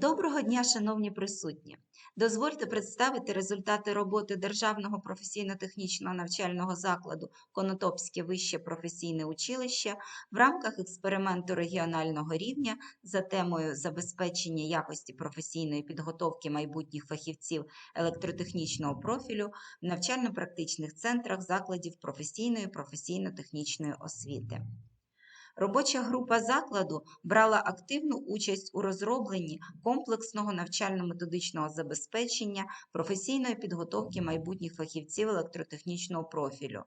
Доброго дня, шановні присутні! Дозвольте представити результати роботи Державного професійно-технічного навчального закладу Конотопське вище професійне училище в рамках експерименту регіонального рівня за темою забезпечення якості професійної підготовки майбутніх фахівців електротехнічного профілю в навчально-практичних центрах закладів професійної професійно-технічної освіти. Робоча група закладу брала активну участь у розробленні комплексного навчально-методичного забезпечення професійної підготовки майбутніх фахівців електротехнічного профілю.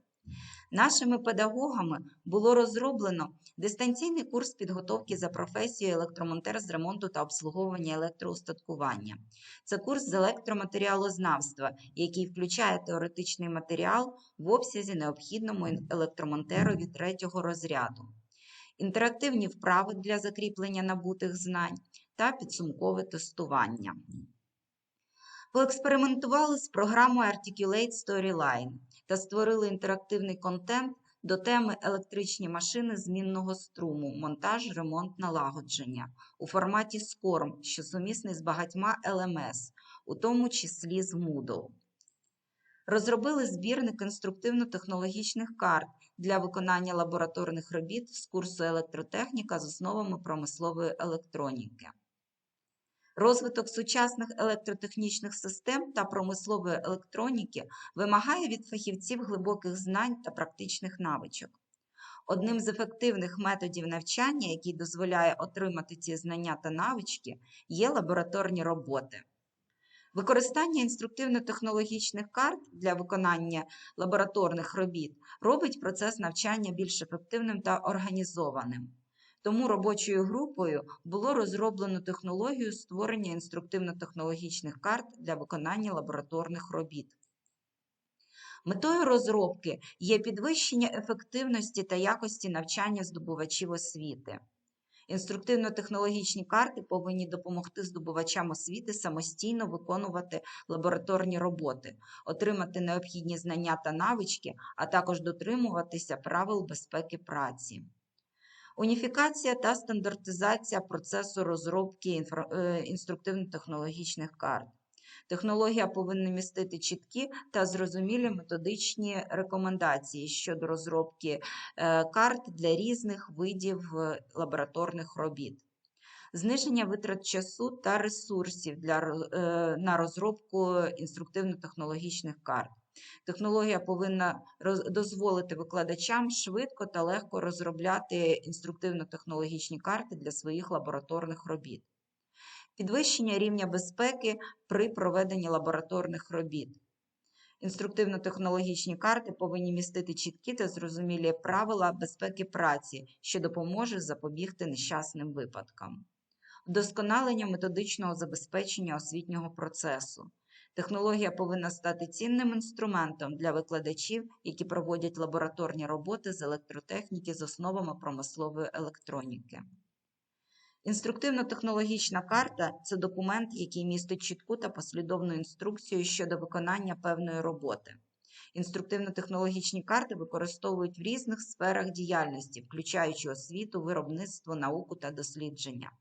Нашими педагогами було розроблено дистанційний курс підготовки за професією електромонтер з ремонту та обслуговування електроустаткування. Це курс з електроматеріалознавства, який включає теоретичний матеріал в обсязі необхідному електромонтерові третього розряду інтерактивні вправи для закріплення набутих знань та підсумкове тестування. Поекспериментували з програмою Articulate Storyline та створили інтерактивний контент до теми електричні машини змінного струму, монтаж, ремонт, налагодження у форматі SCORM, що сумісний з багатьма LMS, у тому числі з Moodle. Розробили збірник інструктивно-технологічних карт для виконання лабораторних робіт з курсу електротехніка з основами промислової електроніки. Розвиток сучасних електротехнічних систем та промислової електроніки вимагає від фахівців глибоких знань та практичних навичок. Одним з ефективних методів навчання, який дозволяє отримати ці знання та навички, є лабораторні роботи. Використання інструктивно-технологічних карт для виконання лабораторних робіт робить процес навчання більш ефективним та організованим. Тому робочою групою було розроблено технологію створення інструктивно-технологічних карт для виконання лабораторних робіт. Метою розробки є підвищення ефективності та якості навчання здобувачів освіти. Інструктивно-технологічні карти повинні допомогти здобувачам освіти самостійно виконувати лабораторні роботи, отримати необхідні знання та навички, а також дотримуватися правил безпеки праці. Уніфікація та стандартизація процесу розробки е, інструктивно-технологічних карт. Технологія повинна містити чіткі та зрозумілі методичні рекомендації щодо розробки е, карт для різних видів е, лабораторних робіт. Зниження витрат часу та ресурсів для, е, на розробку інструктивно-технологічних карт. Технологія повинна дозволити викладачам швидко та легко розробляти інструктивно-технологічні карти для своїх лабораторних робіт підвищення рівня безпеки при проведенні лабораторних робіт. Інструктивно-технологічні карти повинні містити чіткі та зрозумілі правила безпеки праці, що допоможе запобігти нещасним випадкам, вдосконалення методичного забезпечення освітнього процесу. Технологія повинна стати цінним інструментом для викладачів, які проводять лабораторні роботи з електротехніки з основами промислової електроніки. Інструктивно-технологічна карта це документ, який містить чітку та послідовну інструкцію щодо виконання певної роботи. Інструктивно-технологічні карти використовують в різних сферах діяльності, включаючи освіту, виробництво, науку та дослідження.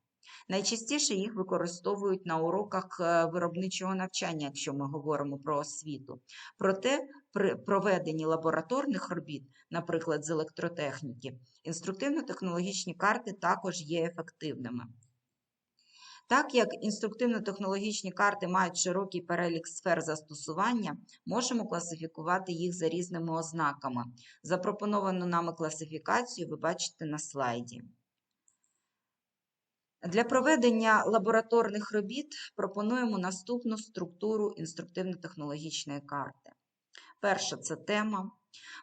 Найчастіше їх використовують на уроках е, виробничого навчання, якщо ми говоримо про освіту. Проте при проведенні лабораторних робіт, наприклад, з електротехніки, інструктивно-технологічні карти також є ефективними. Так як інструктивно-технологічні карти мають широкий перелік сфер застосування, можемо класифікувати їх за різними ознаками. Запропоновану нами класифікацію ви бачите на слайді. Для проведення лабораторних робіт пропонуємо наступну структуру інструктивно-технологічної карти. Перша це тема,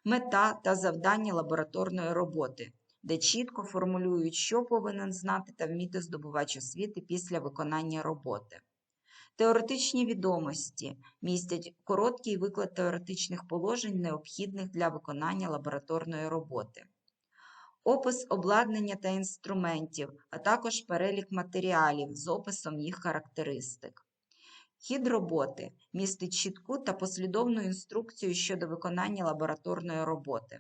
мета та завдання лабораторної роботи, де чітко формулюють, що повинен знати та вміти здобувач освіти після виконання роботи. Теоретичні відомості містять короткий виклад теоретичних положень, необхідних для виконання лабораторної роботи опис обладнання та інструментів, а також перелік матеріалів з описом їх характеристик. Хід роботи містить чітку та послідовну інструкцію щодо виконання лабораторної роботи.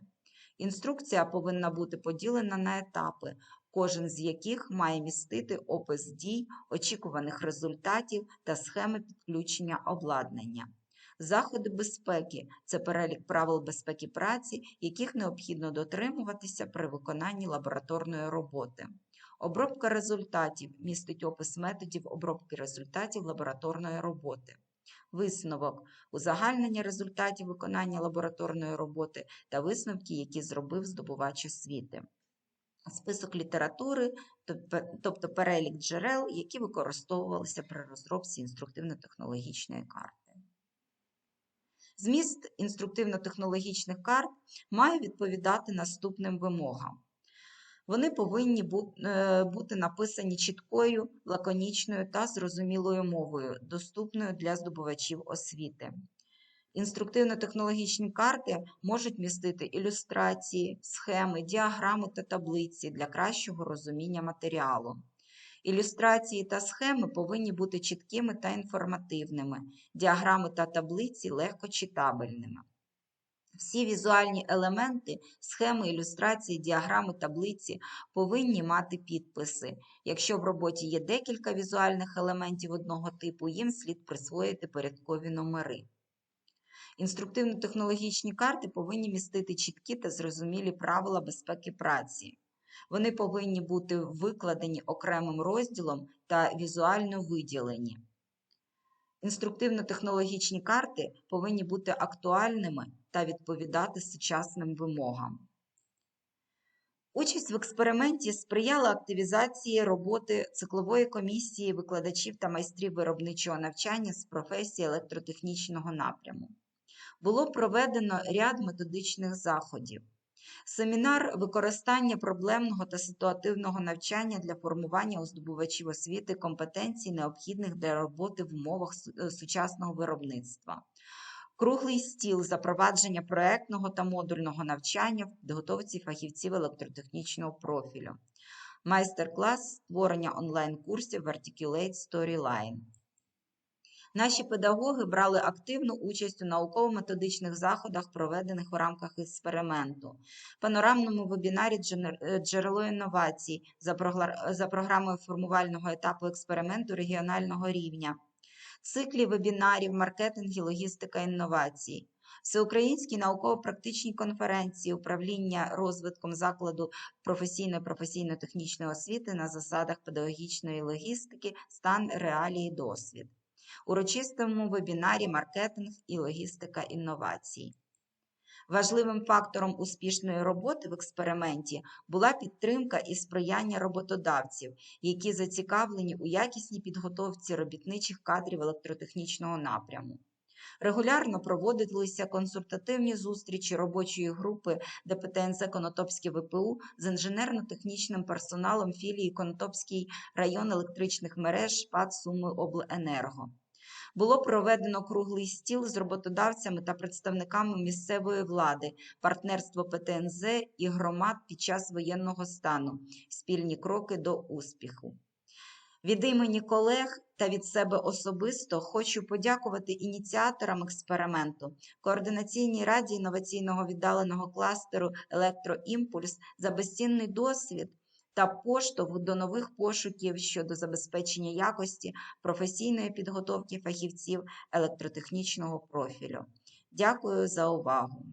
Інструкція повинна бути поділена на етапи, кожен з яких має містити опис дій, очікуваних результатів та схеми підключення обладнання. Заходи безпеки це перелік правил безпеки праці, яких необхідно дотримуватися при виконанні лабораторної роботи. Обробка результатів містить опис методів обробки результатів лабораторної роботи. Висновок узагальнення результатів виконання лабораторної роботи та висновки, які зробив здобувач освіти. Список літератури, тобто перелік джерел, які використовувалися при розробці інструктивно-технологічної карти. Зміст інструктивно-технологічних карт має відповідати наступним вимогам. Вони повинні е, бути написані чіткою, лаконічною та зрозумілою мовою, доступною для здобувачів освіти. Інструктивно-технологічні карти можуть містити ілюстрації, схеми, діаграми та таблиці для кращого розуміння матеріалу. Ілюстрації та схеми повинні бути чіткими та інформативними, діаграми та таблиці легко читабельними. Всі візуальні елементи, схеми, ілюстрації, діаграми, таблиці повинні мати підписи. Якщо в роботі є декілька візуальних елементів одного типу, їм слід присвоїти порядкові номери. Інструктивно-технологічні карти повинні містити чіткі та зрозумілі правила безпеки праці. Вони повинні бути викладені окремим розділом та візуально виділені. Інструктивно-технологічні карти повинні бути актуальними та відповідати сучасним вимогам. Участь в експерименті сприяла активізації роботи циклової комісії викладачів та майстрів виробничого навчання з професії електротехнічного напряму. Було проведено ряд методичних заходів. Семінар використання проблемного та ситуативного навчання для формування у здобувачів освіти компетенцій, необхідних для роботи в умовах сучасного виробництва. Круглий стіл запровадження проектного та модульного навчання в підготовці фахівців електротехнічного профілю. Майстер-клас створення онлайн-курсів Articulate Storyline. Наші педагоги брали активну участь у науково-методичних заходах, проведених в рамках експерименту, панорамному вебінарі е, джерело інновацій за програмою формувального етапу експерименту регіонального рівня, циклі вебінарів маркетинг і логістика інновацій. Всеукраїнській науково-практичні конференції управління розвитком закладу професійної професійно-технічної освіти на засадах педагогічної логістики, стан реалії досвід урочистому вебінарі Маркетинг і логістика інновацій. Важливим фактором успішної роботи в експерименті була підтримка і сприяння роботодавців, які зацікавлені у якісній підготовці робітничих кадрів електротехнічного напряму. Регулярно проводилися консультативні зустрічі робочої групи ДПТНЗ Конотопське ВПУ з інженерно-технічним персоналом філії Конотопський район електричних мереж ПАД Суми Обленерго. Було проведено круглий стіл з роботодавцями та представниками місцевої влади, партнерство ПТНЗ і громад під час воєнного стану, спільні кроки до успіху. Від імені колег та від себе особисто хочу подякувати ініціаторам експерименту, координаційній раді інноваційного віддаленого кластеру Електроімпульс за безцінний досвід та поштовх до нових пошуків щодо забезпечення якості професійної підготовки фахівців електротехнічного профілю. Дякую за увагу!